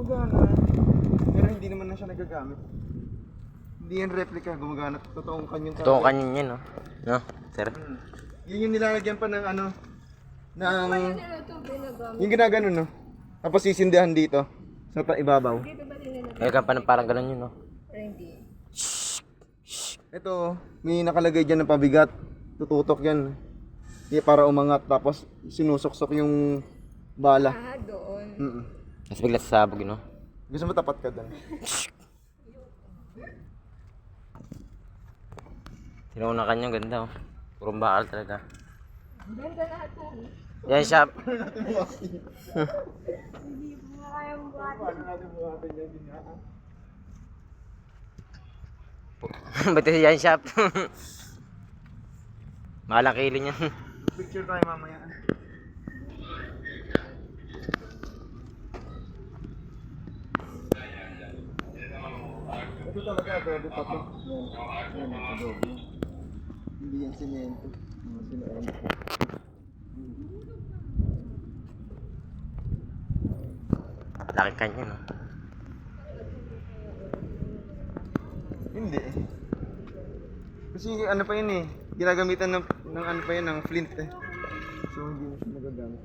Gumagana. Pero hindi naman na siya nagagamit. Hindi yan replica, gumagana. Totoong kanyang Ito ang kanyan yan, no? No, sir? Hmm. Yun yung nilalagyan pa ng ano, ng... Ito binagamit. Yung ginagano, no? Tapos sisindihan dito. Sa pa ibabaw. Dito ba din nila? May pa ng parang ganun yun, no? Hindi. Ito, may nakalagay dyan ng pabigat. Tututok yan. Para umangat. Tapos sinusuksok yung bala. Ah, doon. Mm Tapos bigla sasabog, no? Gusto mo tapat ka doon? Tinuna kanyang ganda, oh. Purong bakal talaga. Ganda lahat yan. Yan, shop. Hindi mo kaya buhat. Paano natin buhatin yan? Ba't ito yan, shop? Mahal ang kilo niyan. Picture tayo mamaya. Ito talaga adobe pa to. Yan. Yan, adobe. Hindi yan semento. Mga sinaon. Laki kanya, no? Hindi eh. Kasi ano pa yun eh. Ginagamitan ng, ng ano pa yun, ng flint eh. So hindi mo siya nagagamit.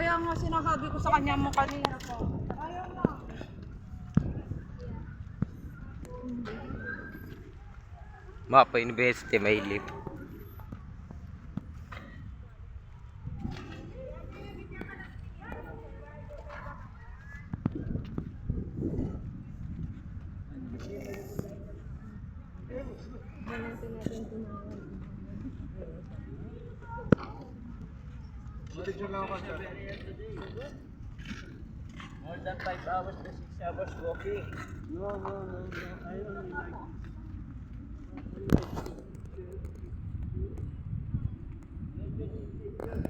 Kaya nga sinasabi ko sa kanya mo kanina po. Ayaw na. Mapa University, may lip. Picture lang ako sa More than 5 hours to 6 hours walking. No, no, no, no. I only like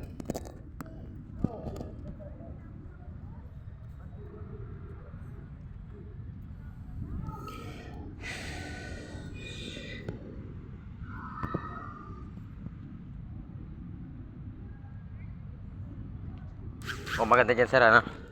Oh, maganda dyan, sir, ano?